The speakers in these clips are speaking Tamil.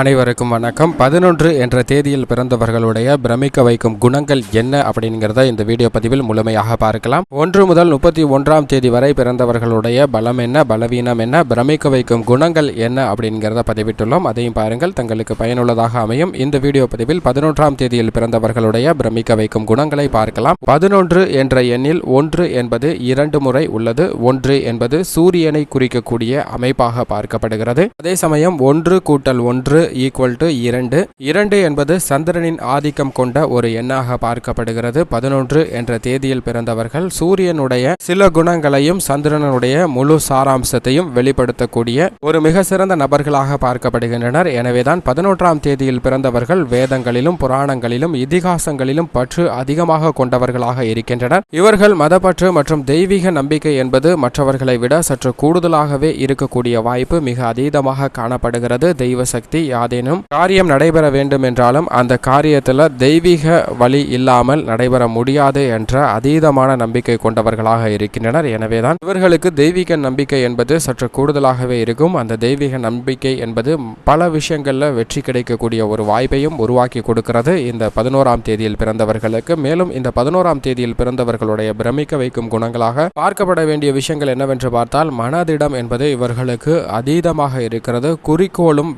அனைவருக்கும் வணக்கம். பதினொன்று என்ற தேதியில் பிறந்தவர்களுடைய பிரமிக்க வைக்கும் குணங்கள் என்ன அப்படிங்கிறத இந்த வீடியோ பதிவில் முழுமையாக பார்க்கலாம். ஒன்று முதல் முப்பத்தி ஒன்றாம் தேதி வரை பிறந்தவர்களுடைய பலம் என்ன பலவீனம் என்ன பிரமிக்க வைக்கும் குணங்கள் என்ன அப்படிங்கிறத பதிவிட்டுள்ளோம். அதையும் பாருங்கள். தங்களுக்கு பயனுள்ளதாக அமையும். இந்த வீடியோ பதிவில் பதினொன்றாம் தேதியில் பிறந்தவர்களுடைய பிரமிக்க வைக்கும் குணங்களை பார்க்கலாம். பதினொன்று என்ற எண்ணில் ஒன்று என்பது இரண்டு முறை உள்ளது. ஒன்று என்பது சூரியனை குறிக்கக்கூடிய அமைப்பாக பார்க்கப்படுகிறது. அதே சமயம் ஒன்று கூட்டல் ஒன்று ஈக்குவல் டு இரண்டு. இரண்டு என்பது சந்திரனின் ஆதிக்கம் கொண்ட ஒரு எண்ணாக பார்க்கப்படுகிறது. பதினொன்று என்ற தேதியில் பிறந்தவர்கள் சூரியனுடைய சில குணங்களையும் சந்திரனுடைய முழு சாராம்சத்தையும் வெளிப்படுத்தக்கூடிய ஒரு மிக சிறந்த நபர்களாக பார்க்கப்படுகின்றனர். எனவேதான் பதினொன்றாம் தேதியில் பிறந்தவர்கள் வேதங்களிலும் புராணங்களிலும் இதிகாசங்களிலும் பற்று அதிகமாக கொண்டவர்களாக இருக்கின்றனர். இவர்கள் மதப்பற்று மற்றும் தெய்வீக நம்பிக்கை என்பது மற்றவர்களை விட சற்று கூடுதலாகவே இருக்கக்கூடிய வாய்ப்பு மிக அதீதமாக காணப்படுகிறது. தெய்வ சக்தி யாதேனும் காரியம் நடைபெற வேண்டும் என்றாலும் அந்த காரியத்தில் தெய்வீக வழி இல்லாமல் நடைபெற முடியாது என்ற அதீதமான நம்பிக்கை கொண்டவர்களாக இருக்கின்றனர். எனவேதான் இவர்களுக்கு தெய்வீக நம்பிக்கை என்பது சற்று கூடுதலாகவே இருக்கும். அந்த தெய்வீக நம்பிக்கை என்பது பல விஷயங்களில் வெற்றி கிடைக்கக்கூடிய ஒரு வாய்ப்பையும் உருவாக்கி கொடுக்கிறது. இந்த பதினோராம் தேதியில் பிறந்தவர்களுக்கு மேலும் இந்த பதினோராம் தேதியில் பிறந்தவர்களுடைய பிரமிக்க வைக்கும் குணங்களாக பார்க்கப்பட வேண்டிய விஷயங்கள் என்னவென்று பார்த்தால் மனதிடம் என்பது இவர்களுக்கு அதீதமாக இருக்கிறது. குறிக்கோளும்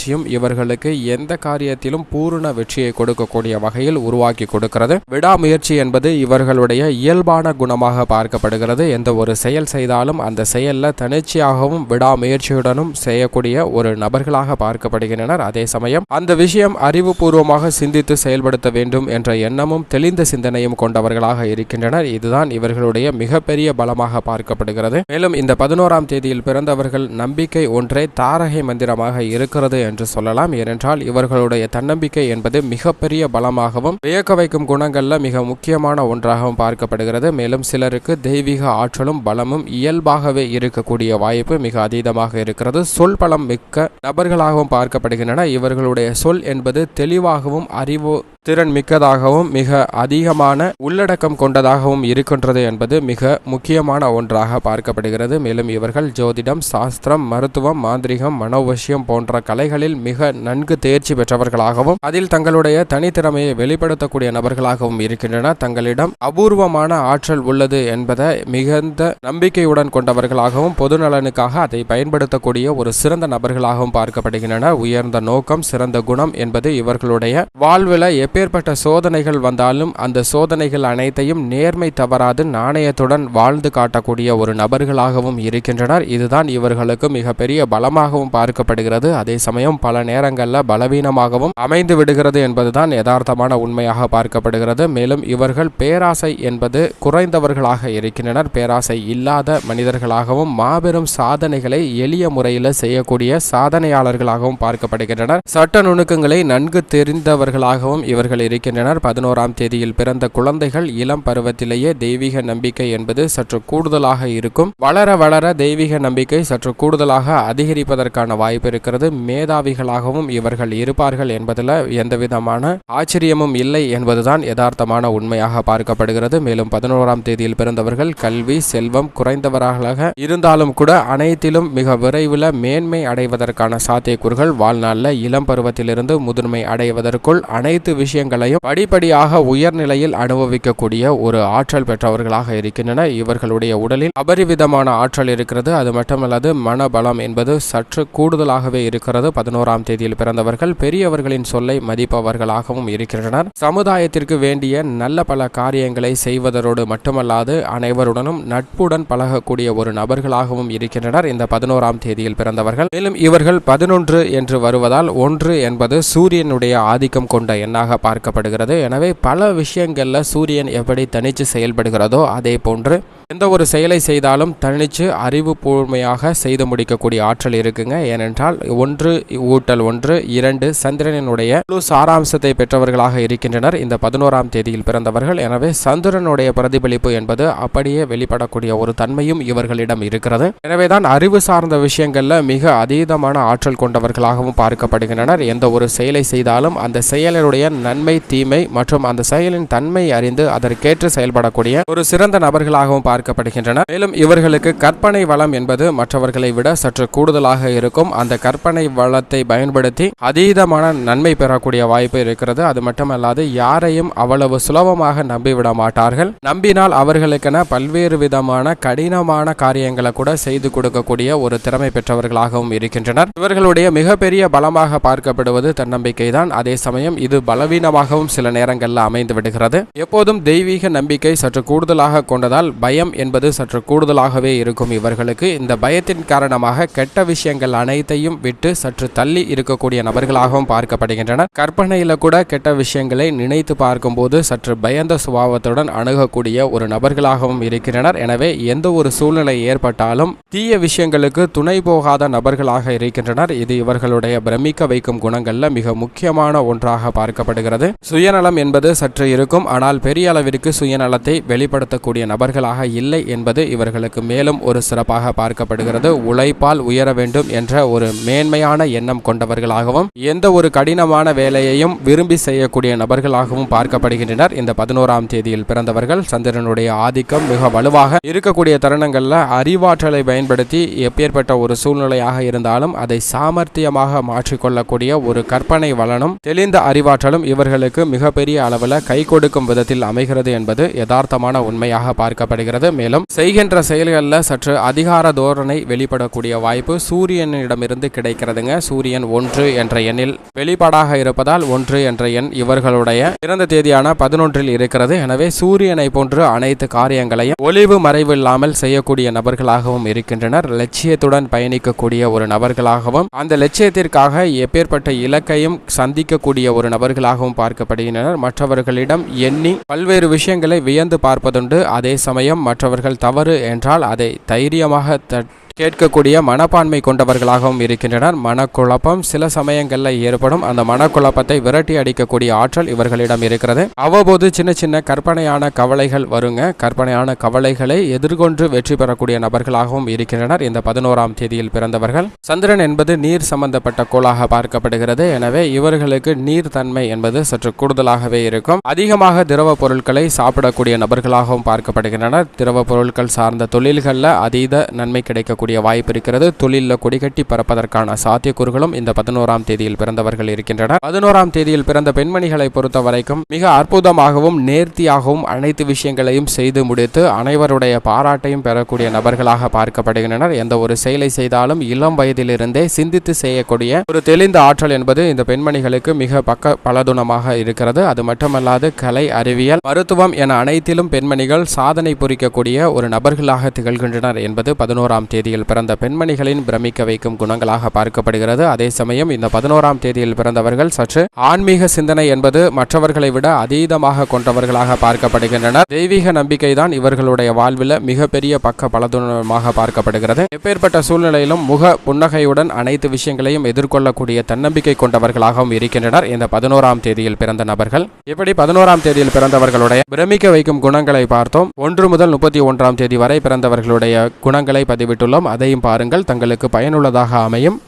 விடாமுயற்சியும் இவர்களுக்கு எந்த காரியத்திலும் பூரண வெற்றியை கொடுக்கக்கூடிய வகையில் உருவாக்கி கொடுக்கிறது. விடாமுயற்சி என்பது இவர்களுடைய இயல்பான குணமாக பார்க்கப்படுகிறது. எந்த ஒரு செயல் செய்தாலும் அந்த செயல்ல தனிச்சையாகவும் விடாமுயற்சியுடனும் செய்யக்கூடிய ஒரு நபர்களாக பார்க்கப்படுகின்றனர். அதே சமயம் அந்த விஷயம் அறிவுபூர்வமாக சிந்தித்து செயல்படுத்த வேண்டும் என்ற எண்ணமும் தெளிந்த சிந்தனையும் கொண்டவர்களாக இருக்கின்றனர். இதுதான் இவர்களுடைய மிகப்பெரிய பலமாக பார்க்கப்படுகிறது. மேலும் இந்த பதினோராம் தேதியில் பிறந்தவர்கள் நம்பிக்கை ஒன்றே தாரகை மந்திரமாக இருக்கிறது என்று சொல்லலாம். ஏனென்றால் இவர்களுடைய தன்னம்பிக்கை என்பது மிகப்பெரிய பலமாகவும் வியக்க வைக்கும் குணங்கள்ல மிக முக்கியமான ஒன்றாகவும் பார்க்கப்படுகிறது. மேலும் சிலருக்கு தெய்வீக ஆற்றலும் பலமும் இயல்பாகவே இருக்கக்கூடிய வாய்ப்பு மிக அதீதமாக இருக்கிறது. சொல் பலம் மிக்க நபர்களாகவும் பார்க்கப்படுகின்றன. இவர்களுடைய சொல் என்பது தெளிவாகவும் அறிவு திறன் மிக்கதாகவும் மிக அதிகமான உள்ளடக்கம் கொண்டதாகவும் இருக்கின்றது என்பது மிக முக்கியமான ஒன்றாக பார்க்கப்படுகிறது. மேலும் இவர்கள் ஜோதிடம் சாஸ்திரம் மருத்துவம் மாந்திரிகம் மனோவசியம் போன்ற கலைகளில் மிக நன்கு தேர்ச்சி பெற்றவர்களாகவும் அதில் தங்களுடைய தனித்திறமையை வெளிப்படுத்தக்கூடிய நபர்களாகவும் இருக்கின்றனர். தங்களிடம் அபூர்வமான ஆற்றல் உள்ளது என்பதை மிகுந்த நம்பிக்கையுடன் கொண்டவர்களாகவும் பொது நலனுக்காக அதை பயன்படுத்தக்கூடிய ஒரு சிறந்த நபர்களாகவும் பார்க்கப்படுகின்றனர். உயர்ந்த நோக்கம் சிறந்த குணம் என்பது இவர்களுடைய வாழ்வில் எப்பேற்பட்ட சோதனைகள் வந்தாலும் அந்த சோதனைகள் அனைத்தையும் நேர்மை தவறாது நாணயத்துடன் வாழ்ந்து காட்டக்கூடிய ஒரு நபர்களாகவும் இருக்கின்றனர். இதுதான் இவர்களுக்கு மிகப்பெரிய பலமாகவும் பார்க்கப்படுகிறது. அதே சமயம் பல நேரங்களில் பலவீனமாகவும் அமைந்து விடுகிறது என்பதுதான் யதார்த்தமான உண்மையாக பார்க்கப்படுகிறது. மேலும் இவர்கள் பேராசை என்பது குறைந்தவர்களாக இருக்கின்றனர். பேராசை இல்லாத மனிதர்களாகவும் மாபெரும் சாதனைகளை எளிய முறையில் செய்யக்கூடிய சாதனையாளர்களாகவும் பார்க்கப்படுகின்றனர். சட்ட நுணுக்கங்களை நன்கு தெரிந்தவர்களாகவும் இவர்கள் இருக்கின்றனர். பதினோராம் தேதியில் பிறந்த குழந்தைகள் இளம் பருவத்திலேயே தெய்வீக நம்பிக்கை என்பது சற்று கூடுதலாக இருக்கும். வளர வளர தெய்வீக நம்பிக்கை சற்று கூடுதலாக அதிகரிப்பதற்கான வாய்ப்பு இருக்கிறது. மேதாவிகளாகவும் இவர்கள் இருப்பார்கள் என்பதில் எந்தவிதமான ஆச்சரியமும் இல்லை என்பதுதான் யதார்த்தமான உண்மையாக பார்க்கப்படுகிறது. மேலும் பதினோராம் தேதியில் பிறந்தவர்கள் கல்வி செல்வம் குறைந்தவர்களாக இருந்தாலும் கூட அனைத்திலும் மிக விரைவில் மேன்மை அடைவதற்கான சாத்தியக்கூறுகள் வாழ்நாளில் இளம் பருவத்திலிருந்து முதுமை அடைவதற்குள் அனைத்து விஷயங்களையும் படிப்படியாக உயர்நிலையில் அனுபவிக்கக்கூடிய ஒரு ஆற்றல் பெற்றவர்களாக இருக்கின்றன. இவர்களுடைய உடலில் அபரிவிதமான ஆற்றல் இருக்கிறது. அது மட்டுமல்லாது மனபலம் என்பது சற்று கூடுதலாகவே இருக்கிறது. பதினோராம் தேதியில் பிறந்தவர்கள் பெரியவர்களின் சொல்லை மதிப்பவர்களாகவும் இருக்கின்றனர். சமுதாயத்திற்கு வேண்டிய நல்ல பல காரியங்களை செய்வதோடு மட்டுமல்லாது அனைவருடனும் நட்புடன் பழகக்கூடிய ஒரு நபர்களாகவும் இருக்கின்றனர். இந்த பதினோராம் தேதியில் பிறந்தவர்கள் மேலும் இவர்கள் பதினொன்று என்று வருவதால் ஒன்று என்பது சூரியனுடைய ஆதிக்கம் கொண்ட எண்ணாக பார்க்கப்படுகிறது. எனவே பல விஷயங்களில் சூரியன் எப்படி தனித்து செயல்படுகிறதோ அதே போன்று எந்த ஒரு செயலை செய்தாலும் தனிச்சு அறிவுபூர்மையாக செய்து முடிக்கக்கூடிய ஆற்றல் இருக்குங்க. ஏனென்றால் ஒன்று ஊட்டல் ஒன்று இரண்டு சந்திரனினுடைய முழு சாராம்சத்தை பெற்றவர்களாக இருக்கின்றனர். இந்த பதினோராம் தேதியில் பிறந்தவர்கள். எனவே சந்திரனுடைய பிரதிபலிப்பு என்பது அப்படியே வெளிப்படக்கூடிய ஒரு தன்மையும் இவர்களிடம் இருக்கிறது. எனவேதான் அறிவு சார்ந்த விஷயங்கள்ல மிக அதீதமான ஆற்றல் கொண்டவர்களாகவும் பார்க்கப்படுகின்றனர். எந்த ஒரு செயலை செய்தாலும் அந்த செயலினுடைய நன்மை தீமை மற்றும் அந்த செயலின் தன்மை அறிந்து அதற்கேற்று செயல்படக்கூடிய ஒரு சிறந்த நபர்களாகவும் பார்க்க பார்க்கப்படுகின்றன. மேலும் இவர்களுக்கு கற்பனை வளம் என்பது மற்றவர்களை விட சற்று கூடுதலாக இருக்கும். அந்த கற்பனை வளத்தை பயன்படுத்தி அதீதமான நன்மை பெறக்கூடிய வாய்ப்பு இருக்கிறது. அது மட்டுமல்லாது யாரையும் அவ்வளவு சுலபமாக நம்பிவிட மாட்டார்கள் நம்பினால் அவர்களுக்கென பல்வேறு விதமான கடினமான காரியங்களை கூட செய்து கொடுக்கக்கூடிய ஒரு திறமை பெற்றவர்களாகவும் இருக்கின்றனர். இவர்களுடைய மிகப்பெரிய பலமாக பார்க்கப்படுவது தன்னம்பிக்கை தான் அதே சமயம் இது பலவீனமாகவும் சில நேரங்களில் அமைந்து விடுகிறது. எப்போதும் தெய்வீக நம்பிக்கை சற்று கூடுதலாக கொண்டதால் பயம் என்பது சற்று கூடுதலாகவே இருக்கும் இவர்களுக்கு. இந்த பயத்தின் காரணமாக கெட்ட விஷயங்கள் அனைத்தையும் விட்டு சற்று தள்ளி இருக்கக்கூடிய நபர்களாகவும் பார்க்கப்படுகின்றனர். கற்பனையில கூட கெட்ட விஷயங்களை நினைத்து பார்க்கும்போது சற்று பயந்த சுபாவத்துடன் அணுகக்கூடிய ஒரு நபர்களாகவும் இருக்கின்றனர். எனவே எந்த ஒரு சூழ்நிலை ஏற்பட்டாலும் தீய விஷயங்களுக்கு துணை போகாத நபர்களாக இருக்கின்றனர். இது இவர்களுடைய பிரமிக்க வைக்கும் குணங்கள்ல மிக முக்கியமான ஒன்றாக பார்க்கப்படுகிறது. சுயநலம் என்பது சற்று இருக்கும் ஆனால் பெரிய அளவிற்கு சுயநலத்தை வெளிப்படுத்தக்கூடிய நபர்களாக இல்லை என்பது இவர்களுக்கு மேலும் ஒரு சிறப்பாக பார்க்கப்படுகிறது. உழைப்பால் உயர வேண்டும் என்ற ஒரு மேன்மையான எண்ணம் கொண்டவர்களாகவும் எந்த ஒரு கடினமான வேலையையும் விரும்பி செய்யக்கூடிய நபர்களாகவும் பார்க்கப்படுகின்றனர். இந்த பதினோராம் தேதியில் பிறந்தவர்கள் சந்திரனுடைய ஆதிக்கம் மிக வலுவாக இருக்கக்கூடிய தருணங்களில் அறிவாற்றலை பயன்படுத்தி எப்பேற்பட்ட ஒரு சூழ்நிலையாக இருந்தாலும் அதை சாமர்த்தியமாக மாற்றிக்கொள்ளக்கூடிய ஒரு கற்பனை வளனும் தெளிந்த அறிவாற்றலும் இவர்களுக்கு மிகப்பெரிய அளவில் கை கொடுக்கும் விதத்தில் அமைகிறது என்பது யதார்த்தமான உண்மையாக பார்க்கப்படுகிறது. மேலும் செய்கின்ற செயல்களில் சற்று அதிகார தோரணை வெளிப்படக்கூடிய வாய்ப்பு சூரியனிடமிருந்து கிடைக்கிறதுங்க. சூரியன் ஒன்று என்ற எண்ணில் வெளிப்பாடாக இருப்பதால் ஒன்று என்ற எண் இவர்களுடைய பிறந்த தேதியான பதினொன்றில் இருக்கிறது. எனவே சூரியனை போன்று அனைத்து காரியங்களையும் ஒளிவு மறைவு இல்லாமல் செய்யக்கூடிய நபர்களாகவும் இருக்கின்றனர். லட்சியத்துடன் பயணிக்கக்கூடிய ஒரு நபர்களாகவும் அந்த லட்சியத்திற்காக எப்பேற்பட்ட இலக்கையும் சந்திக்கக்கூடிய ஒரு நபர்களாகவும் பார்க்கப்படுகின்றனர். மற்றவர்களிடம் எண்ணி பல்வேறு விஷயங்களை வியந்து பார்ப்பதுண்டு. அதே சமயம் மற்றவர்கள் தவறு என்றால் அதை தைரியமாக தட் கேட்கக்கூடிய மனப்பான்மை கொண்டவர்களாகவும் இருக்கின்றனர். மனக்குழப்பம் சில சமயங்களில் ஏற்படும். அந்த மனக்குழப்பத்தை விரட்டி அடிக்கக்கூடிய ஆற்றல் இவர்களிடம் இருக்கிறது. அவ்வப்போது சின்ன சின்ன கற்பனையான கவலைகள் வருங்க. கற்பனையான கவலைகளை எதிர்கொண்டு வெற்றி பெறக்கூடிய நபர்களாகவும் இருக்கின்றனர். இந்த பதினோராம் தேதியில் பிறந்தவர்கள். சந்திரன் என்பது நீர் சம்பந்தப்பட்ட கோளாக பார்க்கப்படுகிறது. எனவே இவர்களுக்கு நீர் தன்மை என்பது சற்று கூடுதலாகவே இருக்கும். அதிகமாக திரவ பொருட்களை சாப்பிடக்கூடிய நபர்களாகவும் பார்க்கப்படுகின்றனர். திரவ பொருட்கள் சார்ந்த தொழில்களில் அதீத நன்மை கிடைக்கக்கூடிய வாய்ப்பு இருக்கிறது. தொழிலில் கொடிகட்டி பறப்பதற்கான சாத்தியக்கூறுகளும் இந்த பதினோராம் தேதியில் பிறந்தவர்கள் இருக்கின்றனர். பதினோராம் தேதியில் பிறந்த பெண்மணிகளை பொறுத்த வரைக்கும் மிக அற்புதமாகவும் நேர்த்தியாகவும் அனைத்து விஷயங்களையும் செய்து முடித்து அனைவருடைய பாராட்டையும் பெறக்கூடிய நபர்களாக பார்க்கப்படுகின்றனர். எந்த ஒரு செயலை செய்தாலும் இளம் வயதிலிருந்தே சிந்தித்து செய்யக்கூடிய ஒரு தெளிந்த ஆற்றல் என்பது இந்த பெண்மணிகளுக்கு மிக பக்க பலதுணமாக இருக்கிறது. அது மட்டுமல்லாது கலை அறிவியல் மருத்துவம் என அனைத்திலும் பெண்மணிகள் சாதனை புரிக்கக்கூடிய ஒரு நபர்களாக திகழ்கின்றனர் என்பது பதினோராம் தேதியில் தேதியில் பிறந்த பெண்மணிகளின் பிரமிக்க வைக்கும் குணங்களாக பார்க்கப்படுகிறது. அதே சமயம் இந்த பதினோராம் தேதியில் பிறந்தவர்கள் சற்று ஆன்மீக சிந்தனை என்பது மற்றவர்களை விட அதீதமாக கொண்டவர்களாக பார்க்கப்படுகின்றனர். தெய்வீக நம்பிக்கை தான் இவர்களுடைய வாழ்வில் மிகப்பெரிய பக்க பலதுணமாக பார்க்கப்படுகிறது. எப்பேற்பட்ட சூழ்நிலையிலும் முக புன்னகையுடன் அனைத்து விஷயங்களையும் எதிர்கொள்ளக்கூடிய தன்னம்பிக்கை கொண்டவர்களாகவும் இருக்கின்றனர் இந்த பதினோராம் தேதியில் பிறந்த நபர்கள். இப்படி பதினோராம் தேதியில் பிறந்தவர்களுடைய பிரமிக்க வைக்கும் குணங்களை பார்த்தோம். ஒன்று முதல் முப்பத்தி ஒன்றாம் தேதி வரை பிறந்தவர்களுடைய குணங்களை பதிவிட்டுள்ளோம். அதையும் பாருங்கள் தங்களுக்கு பயனுள்ளதாக அமையும்.